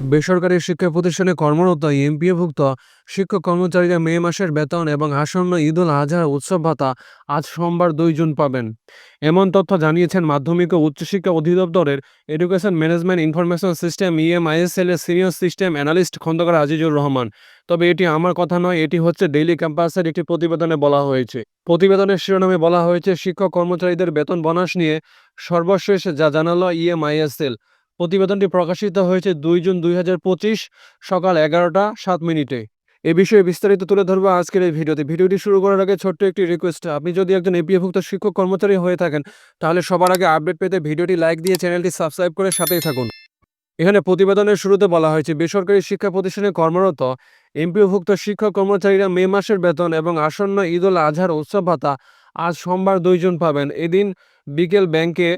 বেসরকারি শিক্ষা প্রতিষ্ঠানে কর্মরত এমপিওভুক্ত শিক্ষক কর্মচারীরা মে মাসের বেতন এবং আসন্ন ঈদ উল আজহার উৎসব ভাতা আজ সোমবার দুই জুন পাবেন। এমন তথ্য জানিয়েছেন মাধ্যমিক ও উচ্চশিক্ষা অধিদপ্তরের এডুকেশন ম্যানেজমেন্ট ইনফরমেশন সিস্টেম ইএমআইএসএল এর senior system analyst Khondokar Azizur Rahman. তবে এটি আমার কথা নয়, এটি হচ্ছে ডেইলি ক্যাম্পাসের একটি প্রতিবেদনে বলা হয়েছে। প্রতিবেদনের শিরোনামে বলা হয়েছে, শিক্ষক কর্মচারীদের বেতন বোনাস নিয়ে সর্বশেষ যা জানালো ইএমআইএসএল প্রতিবেদনটি প্রকাশিত হয়েছে দুই জুন দুই হাজার পঁচিশ সকাল এগারোটা সাত মিনিটে। এ বিষয়ে বিস্তারিত তুলে ধরবো আজকের এই ভিডিওতে। ভিডিওটি শুরু করার আগে ছোট্ট একটি রিকোয়েস্ট আপনি যদি একজন এপিএভুক্ত শিক্ষক কর্মচারী হয়ে থাকেন, তাহলে সবার আগে আপডেট পেতে ভিডিওটি লাইক দিয়ে চ্যানেলটি সাবস্ক্রাইব করে সাথেই থাকুন। এখানে প্রতিবেদনের শুরুতে বলা হয়েছে, বেসরকারি শিক্ষা প্রতিষ্ঠানে কর্মরত এমপিওভুক্ত শিক্ষক কর্মচারীরা মে মাসের বেতন এবং আসন্ন ঈদ উল আজহার উৎসব ভাতা আজ সোমবার দুই জুন পাবেন। এদিন বিকেল ব্যাংকে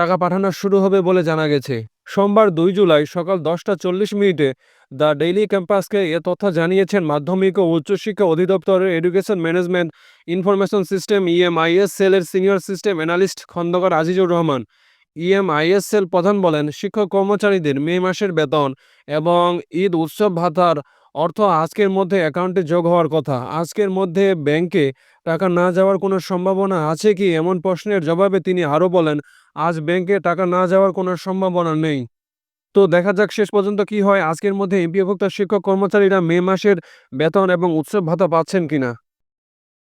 টাকা পাঠানো শুরু হবে বলে জানা গেছে। সোমবার দুই জুলাই সকাল দশটা চল্লিশ মিনিটে দ্য ডেইলি ক্যাম্পাসকে এ তথ্য জানিয়েছেন মাধ্যমিক ও উচ্চশিক্ষা অধিদপ্তরের education management information system, EMIS সেলের senior system analyst Khondokar Azizur Rahman. EMIS cell প্রধান বলেন, শিক্ষক কর্মচারীদের মে মাসের বেতন এবং ঈদ উৎসব ভাতার অর্থ আজকের মধ্যে অ্যাকাউন্টে যোগ হওয়ার কথা। আজকের মধ্যে ব্যাংকে টাকা না যাওয়ার কোনো সম্ভাবনা আছে কি? এমন প্রশ্নের জবাবে তিনি আরও বলেন, আজ ব্যাংকে টাকা না যাওয়ার কোনো সম্ভাবনা নেই। তো দেখা যাক শেষ পর্যন্ত কি হয়। আজকের মধ্যে এমপিভুক্ত শিক্ষক কর্মচারীরা মে মাসের বেতন এবং উৎসব ভাতা পাচ্ছেন কিনা।